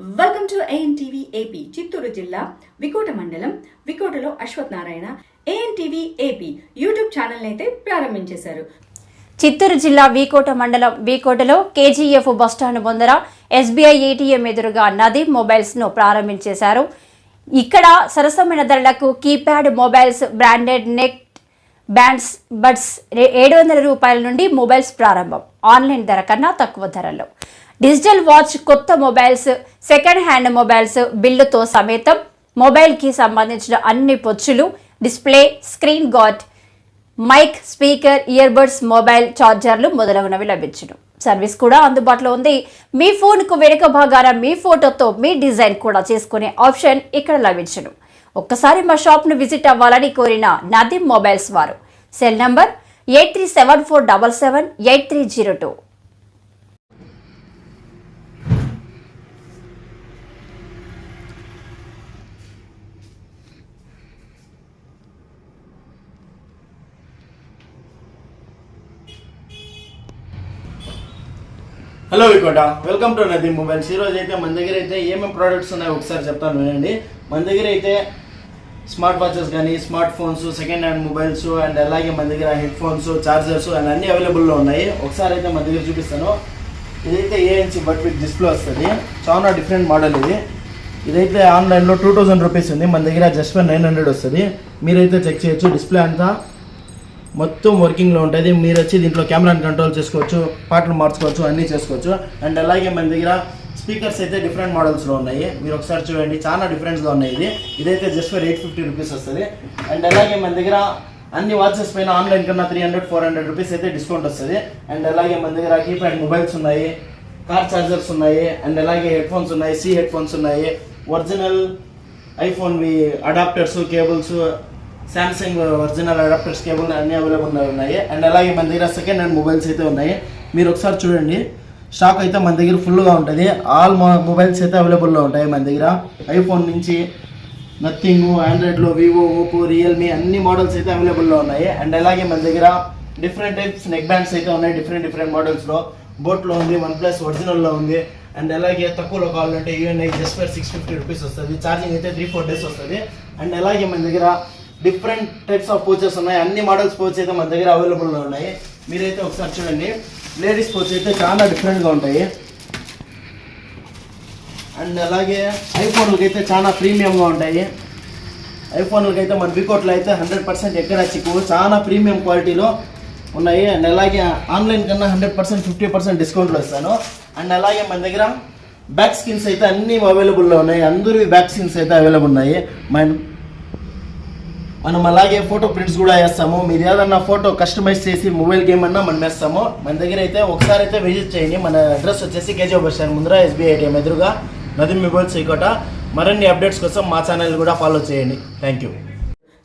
Welcome to ANTV AP Chittoor జిల్లా వికోట మండలం వికోటలో Ashwath Narayana ANTV AP YouTube channel అయితే ప్రారంభించేశారు చిత్తూరు జిల్లా వీకోట మండలం వీకోటలో కేజీఎఫ్ బస్టాండ్ ముందర ఎస్బీఐ ఏటీఎం ఎదురుగా నది మొబైల్స్ను ప్రారంభించేశారు. ఇక్కడ సరసమైన ధరలకు keypad mobiles branded neck bands buds ఏడు వందల రూపాయల నుండి మొబైల్స్ ప్రారంభం. ఆన్లైన్ ధర కన్నా తక్కువ ధరలో డిజిటల్ వాచ్ కొత్త మొబైల్స్ సెకండ్ హ్యాండ్ మొబైల్స్ బిల్లుతో సమేతం మొబైల్కి సంబంధించిన అన్ని పొచ్చులు display screen guard mike speaker earbuds mobile ఛార్జర్లు మొదలగునవి లభించును. సర్వీస్ కూడా అందుబాటులో ఉంది. మీ ఫోన్కు వెనుక భాగాన మీ ఫోటోతో మీ డిజైన్ కూడా చేసుకునే ఆప్షన్ ఇక్కడ లభించును. ఒక్కసారి మా షాప్ను విజిట్ అవ్వాలని కోరిన నదీం మొబైల్స్ వారు. Cell number eight three seven four double seven eight three zero two. Hello V Kota welcome to నదీ మొబైల్స్ ఈరోజు అయితే మన దగ్గర అయితే ఏమేమి ప్రోడక్ట్స్ ఉన్నాయో ఒకసారి చెప్తాను వినండి. మన దగ్గర అయితే స్మార్ట్ వాచెస్ కానీ smartphones second hand mobiles and అలాగే మన దగ్గర హెడ్ ఫోన్స్ చార్జర్స్ అండ్ అన్ని అవైలబుల్లో ఉన్నాయి. ఒకసారి అయితే మన దగ్గర చూపిస్తాను. ఇదైతే ఏఎన్సీ బట్ విత్ డిస్ప్లే వస్తుంది. చాలా డిఫరెంట్ మోడల్ ఇది. ఇదైతే ఆన్లైన్లో టూ థౌజండ్ రూపీస్ ఉంది. మన దగ్గర జస్ట్ నైన్ హండ్రెడ్ వస్తుంది. మీరైతే చెక్ చేయొచ్చు. డిస్ప్లే అంతా మొత్తం వర్కింగ్లో ఉంటుంది. మీరు వచ్చి దీంట్లో కెమెరాని కంట్రోల్ చేసుకోవచ్చు పాటలు మార్చుకోవచ్చు అన్నీ చేసుకోవచ్చు. అండ్ అలాగే మన దగ్గర స్పీకర్స్ అయితే డిఫరెంట్ మోడల్స్లో ఉన్నాయి. మీరు ఒకసారి చూడండి చాలా డిఫరెంట్స్గా ఉన్నాయి ఇది. ఇదైతే just for eight fifty rupees వస్తుంది. అండ్ అలాగే మన దగ్గర అన్ని వాచెస్ పైన ఆన్లైన్ కన్నా three hundred four hundred rupees అయితే డిస్కౌంట్ వస్తుంది. అండ్ అలాగే మన దగ్గర కీప్యాడ్ మొబైల్స్ ఉన్నాయి కార్ చార్జర్స్ ఉన్నాయి. అండ్ అలాగే హెడ్ ఫోన్స్ ఉన్నాయి సి హెడ్ ఫోన్స్ ఉన్నాయి original ఐఫోన్వి adapters cables Samsung original adapters cable అన్ని అవైలబుల్ ఉన్నాయి. అండ్ అలాగే మన దగ్గర సెకండ్ హ్యాండ్ మొబైల్స్ అయితే ఉన్నాయి. మీరు ఒకసారి చూడండి. స్టాక్ అయితే మన దగ్గర ఫుల్గా ఉంటుంది. ఆల్ మొబైల్స్ అయితే అవైలబుల్లో ఉంటాయి మన దగ్గర. ఐఫోన్ నుంచి నథింగ్ ఆండ్రాయిడ్లో వివో ఓపో రియల్మీ అన్ని మోడల్స్ అయితే అవైలబుల్లో ఉన్నాయి. అండ్ అలాగే మన దగ్గర డిఫరెంట్ టైప్స్ నెక్ బ్యాండ్స్ అయితే ఉన్నాయి. డిఫరెంట్ డిఫరెంట్ మోడల్స్లో బోట్లో ఉంది వన్ ప్లస్ ఒరిజినల్లో ఉంది. అండ్ అలాగే తక్కువలో కావాలంటే EMI just for six fifty rupees వస్తుంది. ఛార్జింగ్ అయితే త్రీ ఫోర్ డేస్ వస్తుంది. అండ్ అలాగే మన దగ్గర డిఫరెంట్ టైప్స్ ఆఫ్ పోచెస్ ఉన్నాయి. అన్ని మోడల్స్ పోచ్ అయితే మన దగ్గర అవైలబుల్లో ఉన్నాయి. మీరైతే ఒకసారి చూడండి. లేడీస్ పోచ్ అయితే చాలా డిఫరెంట్గా ఉంటాయి. అండ్ అలాగే ఐఫోన్లకి అయితే చాలా ప్రీమియంగా ఉంటాయి. ఐఫోన్లకి అయితే మన వికోట్లో అయితే హండ్రెడ్ పర్సెంట్ ఎక్కడ చిక్కు చాలా ప్రీమియం క్వాలిటీలో ఉన్నాయి. అండ్ అలాగే ఆన్లైన్ కన్నా హండ్రెడ్ పర్సెంట్ ఫిఫ్టీ పర్సెంట్ డిస్కౌంట్లో ఇస్తాను. అండ్ అలాగే మన దగ్గర బ్యాక్ స్కిన్స్ అయితే అన్నీ అవైలబుల్లో ఉన్నాయి. అందరివి బ్యాక్ స్కిన్స్ అయితే అవైలబుల్ ఉన్నాయి. మన మనం అలాగే ఫోటో ప్రింట్స్ కూడా వేస్తాము. మీరు ఏదన్నా ఫోటో కస్టమైజ్ చేసి మొబైల్ గేమ్ అన్నా మనం వేస్తాము. మన దగ్గర అయితే ఒకసారి అయితే విజిట్ చేయండి. మన అడ్రస్ వచ్చేసి కేజీ బస్ స్టాండ్ ముందర ఎస్బీఐ ఏటీఎం ఎదురుగా నది మొబైల్ చేయకోట మరిన్ని అప్డేట్స్ కోసం మా ఛానల్ కూడా ఫాలో చేయండి. Thank you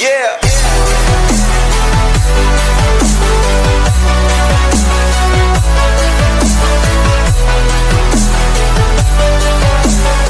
Yeah.